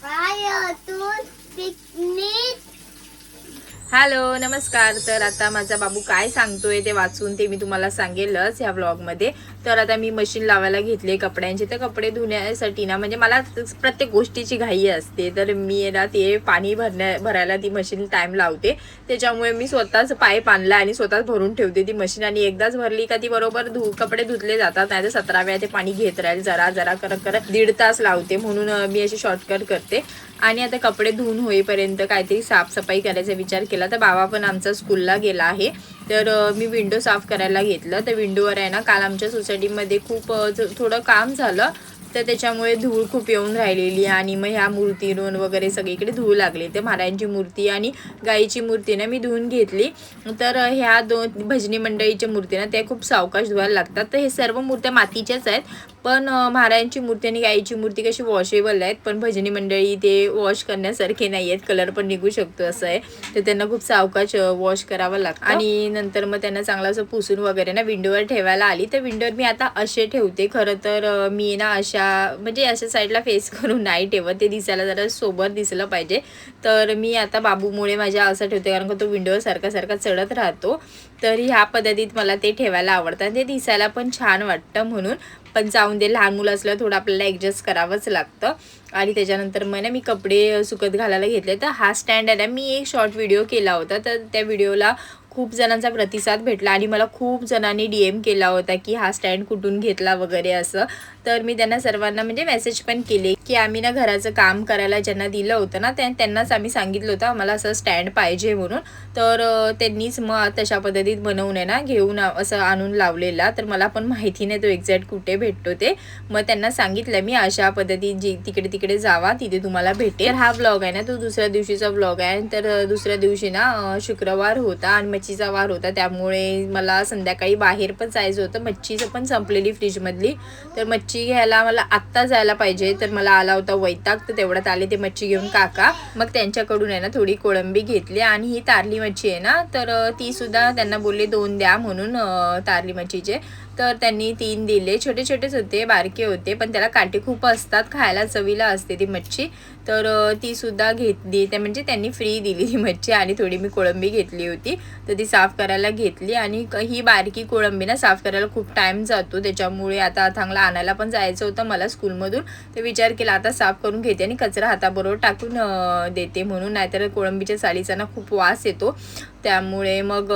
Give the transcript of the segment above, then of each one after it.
Fire Tune Picnic hello नमस्कार. तर आता माझा बाबू काय सांगतोय ते वाचून ते मी तुम्हाला सांगेलच ह्या व्लॉगमध्ये तर आता मी मशीन लावायला घेतले कपड्यांचे. तर कपडे धुण्यासाठी ना म्हणजे मला प्रत्येक गोष्टीची घाई असते. तर मी ना ते पाणी भरण्या भरायला ती मशीन टाईम लावते. त्याच्यामुळे मी स्वतःच पाईप आणला आणि स्वतःच भरून ठेवते ती मशीन आणि एकदाच भरली का ती बरोबर धु कपडे धुतले जातात. नाही तर सतरा वेळा ते पाणी घेत राहील. जरा जरा करत करत दीड तास लावते. म्हणून मी अशी शॉर्टकट करते. आणि आता कपडे धुवून होईपर्यंत काहीतरी साफसफाई करायचा विचार केला तर बाबा पण आमचा स्कूलला गेला आहे. तर मी विंडो साफ करायला घेतलं. तर विंडोवर आहे ना काल आमच्या सोसायटीमध्ये खूप थोडं काम झालं. तर त्याच्यामुळे धूळ खूप येऊन राहिलेली आणि मग ह्या मूर्तीवरून वगैरे सगळीकडे धूळ लागली. तर महाराजांची मूर्ती आणि गाईची मूर्ती ना मी धुवून घेतली. तर ह्या दोन भजनी मंडळीच्या मूर्ती ना त्या खूप सावकाश धुवायला लागतात. तर हे सर्व मूर्त्या मातीच्याच आहेत. पण महाराजांची मूर्ती आणि गाईची मूर्ती कशी वॉशेबल आहेत पण भजनी मंडळी ते वॉश करण्यासारखे नाही आहेत कलर पण निघू शकतो असं आहे. तर त्यांना खूप सावकाश वॉश करावं लागतं. आणि नंतर मग त्यांना चांगलं असं पुसून वगैरे ना विंडोवर ठेवायला आली तर विंडोवर मी आता असे ठेवते. खरं तर मी ना अशा म्हणजे अशा साईडला फेस करून नाही ठेवत. ते दिसायला जरा सोबत दिसलं पाहिजे. तर मी आता बाबूमुळे माझ्या असं ठेवते कारण का तो विंडोवर सारखा सारखा चढत राहतो. तर ह्या पद्धतीत मला ते ठेवायला आवडतं. ते दिसायला पण छान वाटतं म्हणून. पण जाऊन दे लहान मुलं असल्यावर थोडं आपल्याला ॲडजस्ट करावंच लागतं. आणि त्याच्यानंतर मग ना मी कपडे सुकत घालायला घेतले. तर हा स्टँड आहे ना मी एक शॉर्ट व्हिडिओ केला होता. तर त्या व्हिडिओला खूप जणांचा प्रतिसाद भेटला आणि मला खूप जणांनी डी एम केला होता की हा स्टँड कुठून घेतला वगैरे असं. तर मी त्यांना सर्वांना म्हणजे मेसेज पण केले की आम्ही ना घराचं काम करायला ज्यांना दिलं होतं ना त्यांनाच आम्ही सांगितलं होतं आम्हाला असं स्टँड पाहिजे म्हणून. तर त्यांनीच मग तशा पद्धतीत बनवून आहे ना घेऊन असं आणून लावलेला. तर मला पण माहिती नाही तो एक्झॅक्ट कुठे भेटतो ते. मग त्यांना सांगितलं मी अशा पद्धतीत जी तिकडे तिकडे जावा तिथे तुम्हाला भेटेल. हा ब्लॉग आहे ना तो दुसऱ्या दिवशीचा ब्लॉग आहे. तर दुसऱ्या दिवशी ना शुक्रवार होता आणि मच्छीचा वार होता त्यामुळे मला संध्याकाळी बाहेर पण जायचं होतं. मच्छीचं पण संपलेली फ्रीजमधली. तर मच्छी घ्यायला मला आत्ता जायला पाहिजे. तर मला आला होता वैताग तर तेवढ्यात आले ते मच्छी घेऊन काका. मग त्यांच्याकडून आहे ना थोडी कोळंबी घेतली आणि ही तारली मच्छी आहे ना तर ती सुद्धा त्यांना बोलले दोन द्या म्हणून तारली मच्छीचे. तर त्यांनी तीन दिले. छोटे छोटेच होते बारके होते पण त्याला काटे खूप असतात. खायला चवीला असते ती मच्छी. तर ती सुद्धा घेतली. त्या म्हणजे त्यांनी फ्री दिली ती मच्छी आणि थोडी मी कोळंबी घेतली होती. तर ती साफ करायला घेतली आणि ही बारकी कोळंबी ना साफ करायला खूप टाइम जातो. त्याच्यामुळे आता अथांगला आणायला पण जायचं होतं मला स्कूलमधून तर विचार केला आता साफ करून घेते आणि कचरा हाताबरोबर टाकून देते म्हणून. नाहीतर कोळंबीच्या साडीचा ना खूप वास येतो. त्यामुळे मग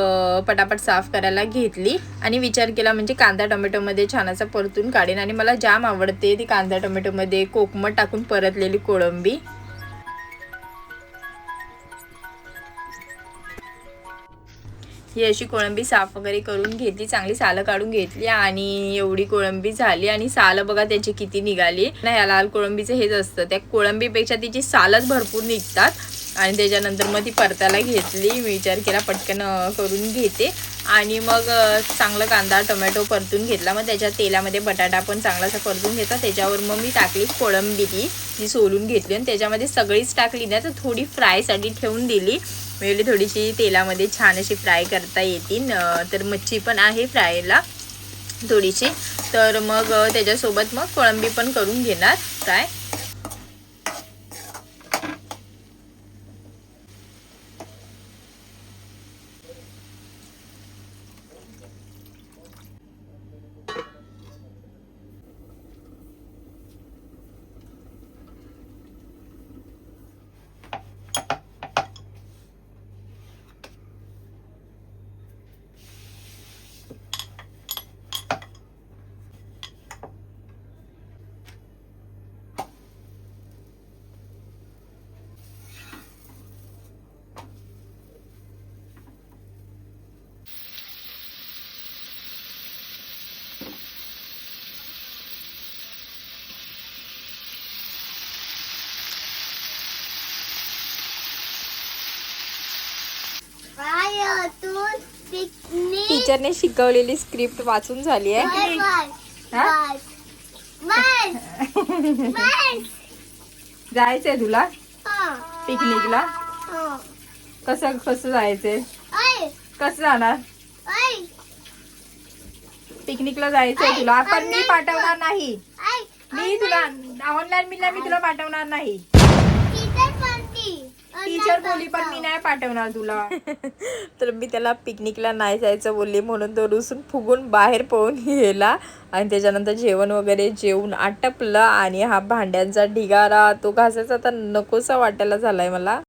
पटापट साफ करायला घेतली. आणि विचार केला म्हणजे कांदा टोमॅटोमध्ये छान असा परतून काढेन आणि मला जाम आवडते ती कांदा टोमॅटोमध्ये कोकमट टाकून परतलेली कोळंबी. ही अशी कोळंबी साफ वगैरे करून घेतली चांगली सालं काढून घेतली आणि एवढी कोळंबी झाली आणि सालं बघा त्याची किती निघाली. ना या लाल कोळंबीचं हेच असतं त्या कोळंबीपेक्षा तिची सालच भरपूर निघतात. आणि त्याच्यानंतर मग ती परताला घेतली. मी विचार केला पटकन करून घेते. आणि मग चांगलं कांदा टोमॅटो परतून घेतला. मग त्याच्या तेलामध्ये बटाटा पण चांगलासा परतून घेतला. त्याच्यावर मग मी टाकली कोळंबी ती जी सोलून घेतली. आणि त्याच्यामध्ये सगळीच टाकली ना तर थोडी फ्रायसाठी ठेवून दिली. म्हणजे थोडीशी तेलामध्ये छान अशी फ्राय करता येतील. तर मच्छी पण आहे फ्रायला थोडीशी. तर मग त्याच्यासोबत मग कोळंबी पण करून घेणार फ्राय. टीचरने शिकवलेली स्क्रिप्ट वाचून झाली आहे. हा? जायचंय तुला? हा. पिकनिकला हा. कसं कसं जायचंय? कसं जाणार? पिकनिकला जायचंय तुला पण मी पाठवणार नाही. मी तुला ऑनलाईन मिळला मी तुला पाठवणार नाही. टीचर बोली पण मी नाही पाठवणार तुला. तर मी त्याला पिकनिकला नाही जायचं बोलली म्हणून तो रुसून फुगून बाहेर पळून गेला. आणि त्याच्यानंतर जेवण वगैरे जेवून आटपलं आणि हा भांड्यांचा ढिगारा तो घासायचा आता नकोसा वाटायला झालाय मला.